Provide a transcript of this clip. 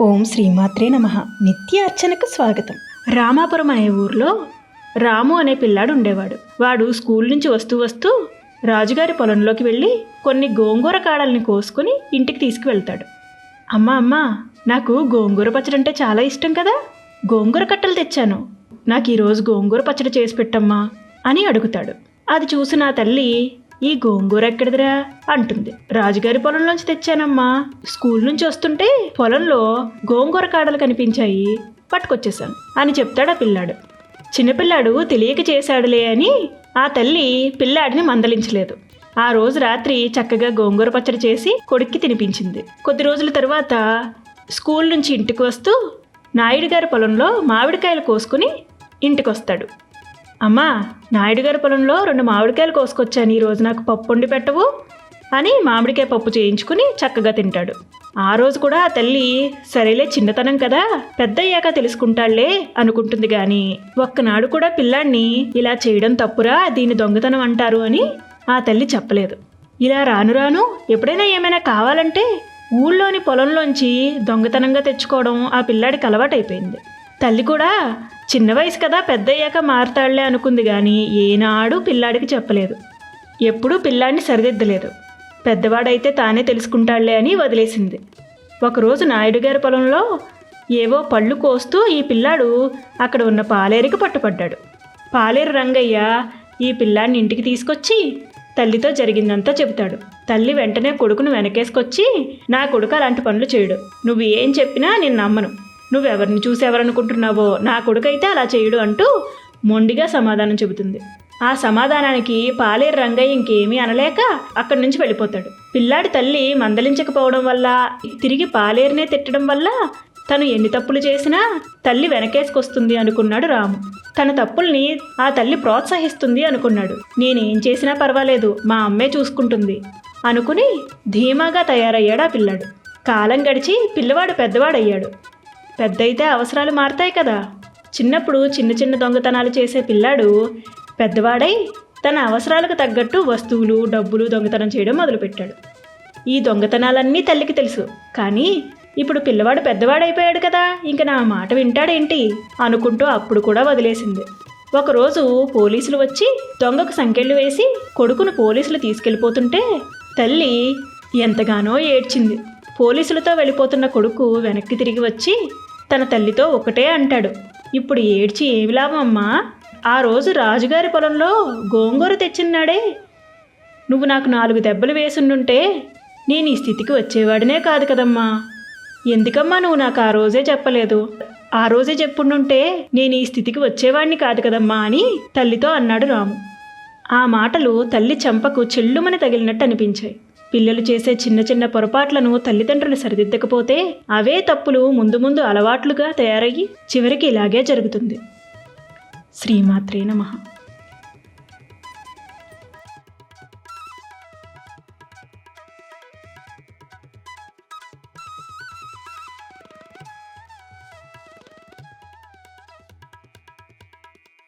ఓం శ్రీమాత్రే నమ. నిత్య అర్చనకు స్వాగతం. రామాపురం అనే ఊర్లో రాము అనే పిల్లాడు ఉండేవాడు. వాడు స్కూల్ నుంచి వస్తూ వస్తూ రాజుగారి పొలంలోకి వెళ్ళి కొన్ని గోంగూర కాడల్ని కోసుకొని ఇంటికి తీసుకువెళ్తాడు. అమ్మా అమ్మ నాకు గోంగూర పచ్చడి అంటే చాలా ఇష్టం కదా? గోంగూర కట్టలు తెచ్చాను. నాకు ఈరోజు గోంగూర పచ్చడి చేసి పెట్టమ్మా అని అడుగుతాడు. అది చూసిన నా తల్లి ఈ గోంగూర ఎక్కడిదిరా? అంటుంది. రాజుగారి పొలంలోంచి తెచ్చానమ్మా. స్కూల్ నుంచి వస్తుంటే పొలంలో గోంగూర కాడలు కనిపించాయి. పట్టుకొచ్చేసాను అని చెప్తాడు ఆ పిల్లాడు. చిన్నపిల్లాడు తెలియక చేశాడులే అని ఆ తల్లి పిల్లాడిని మందలించలేదు. ఆ రోజు రాత్రి చక్కగా గోంగూర పచ్చడి చేసి కొడుక్కి తినిపించింది. కొద్ది రోజుల తర్వాత స్కూల్ నుంచి ఇంటికి వస్తూ నాయుడు గారి పొలంలో మామిడికాయలు కోసుకుని ఇంటికి వస్తాడు అమ్మా నాయుడు గారి పొలంలో రెండు మామిడికాయలు కోసుకొచ్చాను. ఈరోజు నాకు పప్పు వండి పెట్టవు అని మామిడికాయ పప్పు చేయించుకుని చక్కగా తింటాడు. ఆ రోజు కూడా ఆ తల్లి సరేలే చిన్నతనం కదా పెద్దయ్యాక తెలుసుకుంటాళ్ళే అనుకుంటుంది గాని ఒక్కనాడు కూడా పిల్లాన్ని ఇలా చేయడం తప్పురా దీన్ని దొంగతనం అంటారు అని ఆ తల్లి చెప్పలేదు. ఇలా రాను రాను ఎప్పుడైనా ఏమైనా కావాలంటే ఊళ్ళోని పొలంలోంచి దొంగతనంగా తెచ్చుకోవడం ఆ పిల్లాడికి అలవాటైపోయింది. తల్లి కూడా చిన్న వయసు కదా పెద్దయ్యాక మారతాళ్ళే అనుకుంది కానీ ఏనాడు పిల్లాడికి చెప్పలేదు. ఎప్పుడూ పిల్లాడిని సరిదిద్దలేదు. పెద్దవాడైతే తానే తెలుసుకుంటాళ్ళే అని వదిలేసింది. ఒకరోజు నాయుడు గారి పొలంలో ఏవో పళ్ళు కోస్తూ ఈ పిల్లాడు అక్కడ ఉన్న పాలేరుకి పట్టుపడ్డాడు. పాలేరు రంగయ్య ఈ పిల్లాడిని ఇంటికి తీసుకొచ్చి తల్లితో జరిగిందంతా చెబుతాడు. తల్లి వెంటనే కొడుకును వెనకేసుకొచ్చి నా కొడుకు అలాంటి పనులు చేయడు. నువ్వు ఏం చెప్పినా నేను నమ్మను. నువ్వెవరిని చూసేవరనుకుంటున్నావో నా కొడుకైతే అలా చేయడు అంటూ మొండిగా సమాధానం చెబుతుంది. ఆ సమాధానానికి పాలేరు రంగయ్య ఇంకేమీ అనలేక అక్కడి నుంచి వెళ్ళిపోతాడు. పిల్లాడి తల్లి మందలించకపోవడం వల్ల తిరిగి పాలేరునే తిట్టడం వల్ల తను ఎన్ని తప్పులు చేసినా తల్లి వెనకేసుకొస్తుంది అనుకున్నాడు రాము. తన తప్పుల్ని ఆ తల్లి ప్రోత్సహిస్తుంది అనుకున్నాడు. నేనేం చేసినా పర్వాలేదు మా అమ్మే చూసుకుంటుంది అనుకుని ధీమాగా తయారయ్యాడు ఆ పిల్లాడు. కాలం గడిచి పిల్లవాడు పెద్దవాడయ్యాడు. పెద్దయితే అవసరాలు మారతాయి కదా. చిన్నప్పుడు చిన్న చిన్న దొంగతనాలు చేసే పిల్లాడు పెద్దవాడై తన అవసరాలకు తగ్గట్టు వస్తువులు డబ్బులు దొంగతనం చేయడం మొదలుపెట్టాడు. ఈ దొంగతనాలన్నీ తల్లికి తెలుసు. కానీ ఇప్పుడు పిల్లవాడు పెద్దవాడైపోయాడు కదా. ఇంక నా మాట వింటాడేంటి? అనుకుంటూ అప్పుడు కూడా వదిలేసింది. ఒకరోజు పోలీసులు వచ్చి దొంగకు సంకెళ్ళు వేసి కొడుకును పోలీసులు తీసుకెళ్ళిపోతుంటే తల్లి ఎంతగానో ఏడ్చింది. పోలీసులతో వెళ్ళిపోతున్న కొడుకు వెనక్కి తిరిగి వచ్చి తన తల్లితో ఒకటే అంటాడు. ఇప్పుడు ఏడ్చి ఏమి లాభం అమ్మా ఆ రోజు రాజుగారి పొలంలో గోంగూర తెచ్చిన్నాడే. నువ్వు నాకు నాలుగు దెబ్బలు వేసుండుంటే నేను ఈ స్థితికి వచ్చేవాడినే కాదు కదమ్మా. ఎందుకమ్మా నువ్వు నాకు ఆ రోజే చెప్పలేదు? ఆ రోజే చెప్పుండుంటే నేను ఈ స్థితికి వచ్చేవాడిని కాదు కదమ్మా అని తల్లితో అన్నాడు రాము. ఆ మాటలు తల్లి చెంపకు చెల్లుమని తగిలినట్టు అనిపించాయి. పిల్లలు చేసే చిన్న చిన్న పొరపాట్లను తల్లిదండ్రులు సరిదిద్దకపోతే అవే తప్పులు ముందు ముందు అలవాట్లుగా తయారయ్యి చివరికి ఇలాగే జరుగుతుంది. శ్రీమాత్రే నమః.